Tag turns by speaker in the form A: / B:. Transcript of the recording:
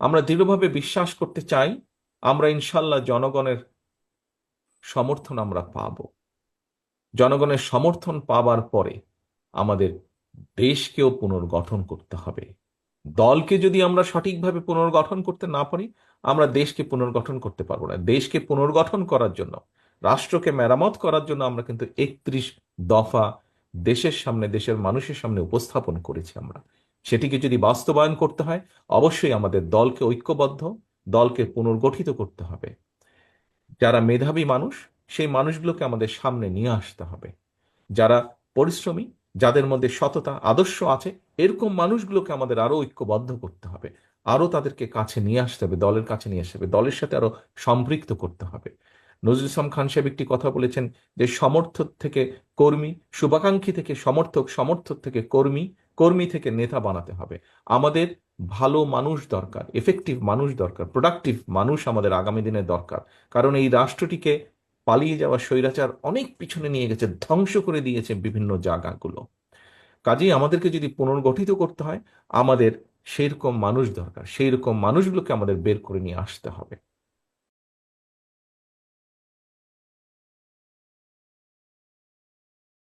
A: আমরা দৃঢ়ভাবে বিশ্বাস করতে চাই, আমরা ইনশাল্লাহ জনগণের সমর্থন আমরা পাব। জনগণের সমর্থন পাবার পরে আমাদের দেশকেও পুনর্গঠন করতে হবে। দলকে যদি আমরা সঠিকভাবে পুনর্গঠন করতে না পারি, আমরা দেশকে পুনর্গঠন করতে পারব না। দেশকে পুনর্গঠন করার জন্য, রাষ্ট্রকে মেরামত করার জন্য আমরা কিন্তু একত্রিশ দফা দেশের সামনে, দেশের মানুষের সামনে উপস্থাপন করেছি আমরা। সেটিকে যদি বাস্তবায়ন করতে হয়, অবশ্যই আমাদের দলকে ঐক্যবদ্ধ, দলকে পুনর্গঠিত করতে হবে। যারা মেধাবী মানুষ, সেই মানুষগুলোকে আমাদের সামনে নিয়ে আসতে হবে। যারা পরিশ্রমী, যাদের মধ্যে সততা, আদর্শ আছে, এরকম মানুষগুলোকে আমাদের আরও ঐক্যবদ্ধ করতে হবে। আরও তাদেরকে কাছে নিয়ে আসতে হবে, দলের কাছে নিয়ে আসতে হবে, দলের সাথে আরও সম্পৃক্ত করতে হবে। নজরুল ইসলাম খান সাহেব একটি কথা বলেছেন যে, সমর্থক থেকে কর্মী, শুভাকাঙ্ক্ষী থেকে সমর্থক সমর্থক থেকে কর্মী কর্মী থেকে নেতা বানাতে হবে। আমাদের ভালো মানুষ দরকার এফেক্টিভ মানুষ দরকার প্রোডাক্টিভ মানুষ আমাদের আগামী দিনে দরকার। কারণ এই রাষ্ট্রটিকে পালিয়ে যাওয়া স্বৈরাচার অনেক পিছনে নিয়ে গেছে, ধ্বংস করে দিয়েছে বিভিন্ন জায়গাগুলো। কাজেই আমাদেরকে যদি পুনর্গঠিত করতে হয়, আমাদের সেই রকম মানুষ দরকার সেই রকম মানুষগুলোকে আমাদের বের করে নিয়ে আসতে হবে।